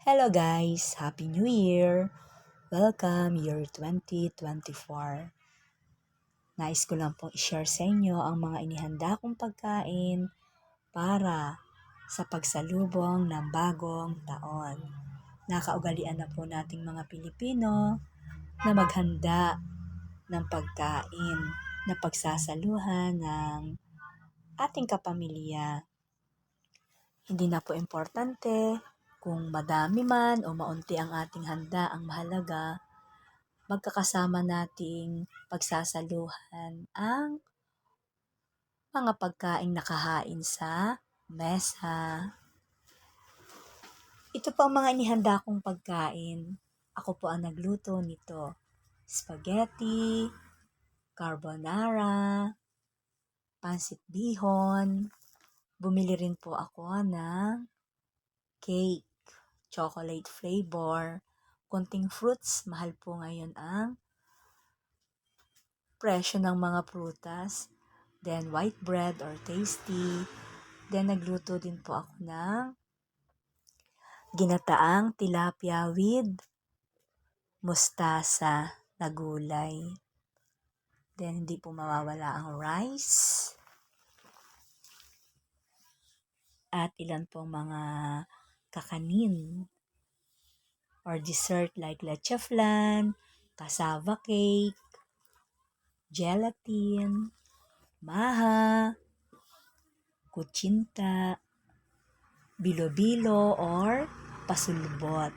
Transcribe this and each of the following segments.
Hello guys! Happy New Year! Welcome year 2024. Nais ko lang pong i-share sa inyo ang mga inihanda kong pagkain para sa pagsalubong ng bagong taon. Nakaugalian na po nating mga Pilipino na maghanda ng pagkain na pagsasaluhan ng ating kapamilya. Hindi na po importante kung madami man o maunti ang ating handa, ang mahalaga, magkakasama nating pagsasaluhan ang mga pagkaing nakahain sa mesa. Ito po ang mga inihanda kong pagkain. Ako po ang nagluto nito. Spaghetti, carbonara, pansit bihon. Bumili rin po ako ng cake chocolate flavor, konting fruits. Mahal po ngayon ang presyo ng mga prutas. Then, white bread or tasty. Then, nagluto din po ako ng ginataang tilapia with mustasa na gulay. Then, hindi po mawawala ang rice. At ilan pong mga kakanin or dessert like leche flan, cassava cake, gelatin, maha, kutsinta, bilo-bilo or pasulbot.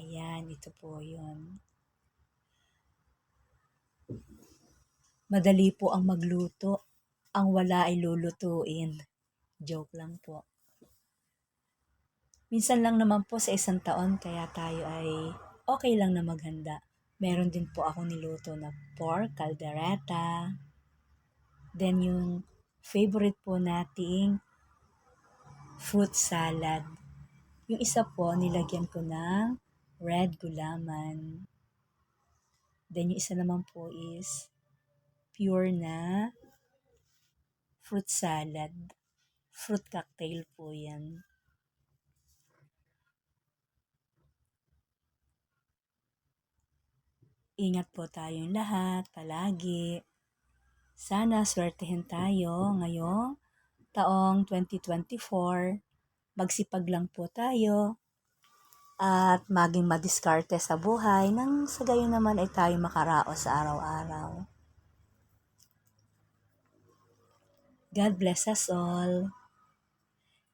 Ayan, ito po yun. Madali po ang magluto. Ang wala ay lulutuin. Joke lang po. Minsan lang naman po sa isang taon kaya tayo ay okay lang na maghanda. Meron din po ako niluto na pork caldereta. Then yung favorite po nating fruit salad. Yung isa po, nilagyan ko ng red gulaman. Then yung isa naman po is pure na fruit salad. Fruit cocktail po yan. Ingat po tayong lahat, palagi. Sana swertehin tayo ngayong taong 2024. Magsipag lang po tayo at maging madiskarte sa buhay nang sa gayon naman ay tayo makaraos sa araw-araw. God bless us all.